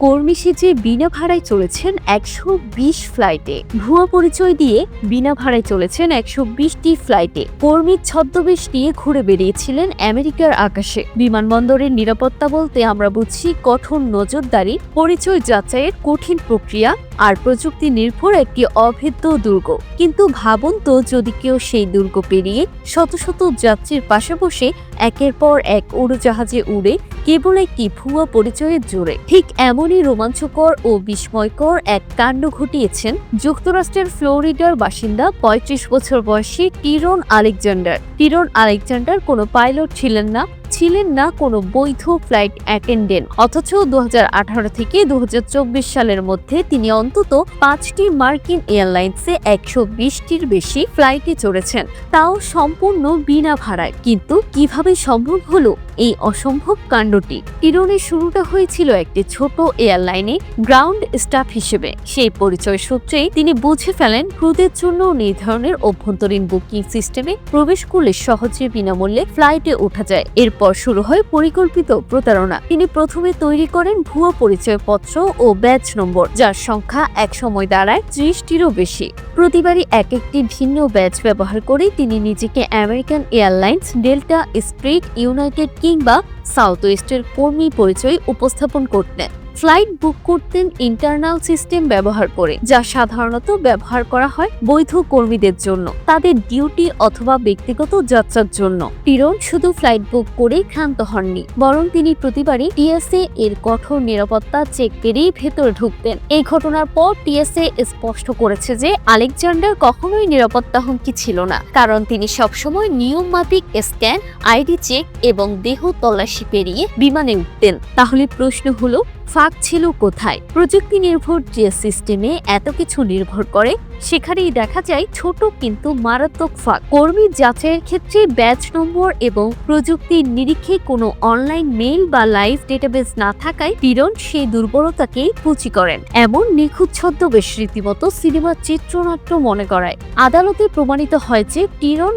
কর্মী সেজে বিনা ভাড়ায় চলেছেন একশো বিশ ফ্লাইটে ভুয়া পরিচয় দিয়ে বিনা ভাড়ায় চলেছেন একশো বিশটি ফ্লাইটে কর্মীর ছদ্মবেশ নিয়ে ঘুরে বেরিয়েছিলেন আমেরিকার আকাশে। বিমানবন্দরের নিরাপত্তা বলতে আমরা বুঝছি কঠোর নজরদারি, পরিচয় যাচাইয়ের কঠিন প্রক্রিয়া আর প্রযুক্তি নির্ভর একটি অভেদ্য দুর্গ। কিন্তু ভাবুন তো, যদি কেউ সেই দুর্গ পেরিয়ে শত শত যাত্রীর পাশে বসে একের পর এক উড়োজাহাজে উড়ে কেবল একটি ভুয়া পরিচয়ের জোরে, ঠিক এমনই রোমাঞ্চকর ও বিস্ময়কর এক কাণ্ড ঘটিয়েছেন যুক্তরাষ্ট্রের ফ্লোরিডার বাসিন্দা পঁয়ত্রিশ বছর বয়সী টিরন আলেকজান্ডার। টিরন আলেকজান্ডার কোনো পাইলট ছিলেন না ছিলেন না কোনো বৈধ ফ্লাইট অ্যাটেন্ডেন্ট। অথচ দু হাজার আঠারো থেকে দু হাজার চব্বিশ সালের মধ্যে তিনি অন্তত পাঁচটি মার্কিন এয়ারলাইন্সে একশো বিশটির বেশি ফ্লাইটে চড়েছেন। তাও সম্পূর্ণ বিনা ভাড়ায়। কিন্তু কীভাবে সম্ভব হলো? এই অসম্ভব কাণ্ডটি কিরণের শুরুটা হয়েছিল একটি ছোট এয়ারলাইনে গ্রাউন্ড স্টাফ হিসেবে। সেই পরিচয় সূত্রেই তিনি বুঝে ফেলেন ক্রুদের জন্য নির্ধারণের অভ্যন্তরীণ বুকিং সিস্টেমে প্রবেশ করলে সহজে বিনামূল্যে ফ্লাইটে ওঠা যায়। এরপর শুরু হয় পরিকল্পিত প্রতারণা। তিনি প্রথমে তৈরি করেন ভুয়া পরিচয়পত্র ও ব্যাচ নম্বর, যার সংখ্যা এক সময় দাঁড়ায় ত্রিশটিরও বেশি। প্রতিবারই এক একটি ভিন্ন ব্যাচ ব্যবহার করে তিনি নিজেকে American Airlines Delta Spirit United কিংবা সাউথ ওয়েস্টের কর্মী পরিচয় উপস্থাপন করতেন। ফ্লাইট বুক করতেন ইন্টারনাল সিস্টেম ব্যবহার করে, যা সাধারণত ব্যবহার করা হয় বৈধ কর্মীদের জন্য, তাদের ডিউটি অথবা ব্যক্তিগত যাত্রার জন্য। টিরন শুধু ফ্লাইট বুক করেই ক্ষান্ত হননি, বরং তিনি প্রতিবারই টিএসএ এর কঠোর নিরাপত্তা চেক পেরিয়ে ভেতরে ঢুকতেন। এই ঘটনার পর টিএসএ স্পষ্ট করেছে যে আলেকজান্ডার কখনোই নিরাপত্তা হুমকি ছিল না, কারণ তিনি সবসময় নিয়ম মাফিক স্ক্যান, আইডি চেক এবং দেহ তল্লাশি পেরিয়ে বিমানে উঠতেন। তাহলে প্রশ্ন হলো ফাঁক ছিল কোথায়? প্রযুক্তি নির্ভর যে সিস্টেমে এত কিছু নির্ভর করে, সেখানেই দেখা যায় ছোট কিন্তু মারাত্মক ফাঁক। কর্মী যাচাইয়ের ক্ষেত্রে ব্যাচ নম্বর এবং প্রযুক্তির নিরিখে কোনো অনলাইন মেইল বা লাইভ ডেটাবেস না থাকায় পীড়ন সেই দুর্বলতাকেই পুঁজি করেন। এমন নিখুঁত ছদ্মবেশ রীতিমতো সিনেমার চিত্রনাট্য মনে করায়। আদালতে প্রমাণিত হয় যে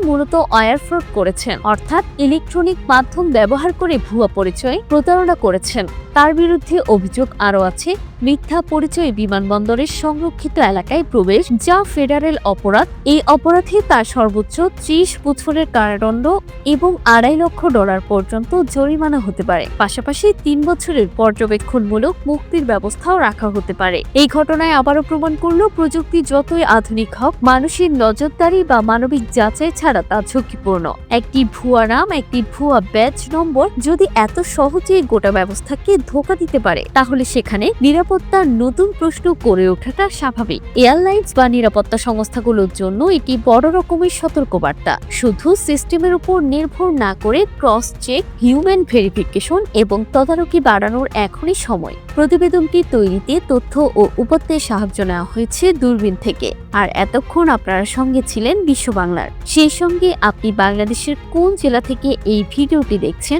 মূলত ওয়ার ফ্রড করেছেন, অর্থাৎ ইলেকট্রনিক মাধ্যম ব্যবহার করে ভুয়া পরিচয় প্রতারণা করেছেন। তার বিরুদ্ধে অভিযোগ আরও আছে। মিথ্যা পরিচয় বিমানবন্দরের সংরক্ষিত এলাকায় প্রবেশ, যা ফেডারেল অপরাধ। এই অপরাধে তার সর্বোচ্চ ত্রিশ বছরের কারাদণ্ড এবং আড়াই লক্ষ ডলার পর্যন্ত জরিমানা হতে পারে। পাশাপাশি তিন বছরের পর্যবেক্ষণমূলক মুক্তির ব্যবস্থাও রাখা হতে পারে। এই ঘটনায় আবারও প্রমাণ করল প্রযুক্তি যতই আধুনিক হোক, মানুষের নজরদারি বা মানবিক যাচাই ছাড়া তা ঝুঁকিপূর্ণ। একটি ভুয়া নাম, একটি ভুয়া ব্যাচ নম্বর যদি এত সহজে গোটা ব্যবস্থাকে ধোকা দিতে পারে, তাহলে সেখানে নিরাপত্তার নতুন প্রশ্ন করে ওঠাটা স্বাভাবিক। এয়ারলাইন্স বা নিরাপত্তা সংস্থাগুলোর জন্য এটি বড় রকমের সতর্কবার্তা। শুধু সিস্টেমের উপর নির্ভর না করে ক্রস চেক, হিউম্যান ভেরিফিকেশন এবং তদারকি বাড়ানোর এখনই সময়। প্রতিবেদনটি তৈরিতে তথ্য ও উপাত্তের সাহায্য নেওয়া হয়েছে দূরবীন থেকে। আর এতক্ষণ আপনারা সঙ্গে ছিলেন বিশ্ব বাংলার সেই সঙ্গে আপনি বাংলাদেশের কোন জেলা থেকে এই ভিডিওটি দেখছেন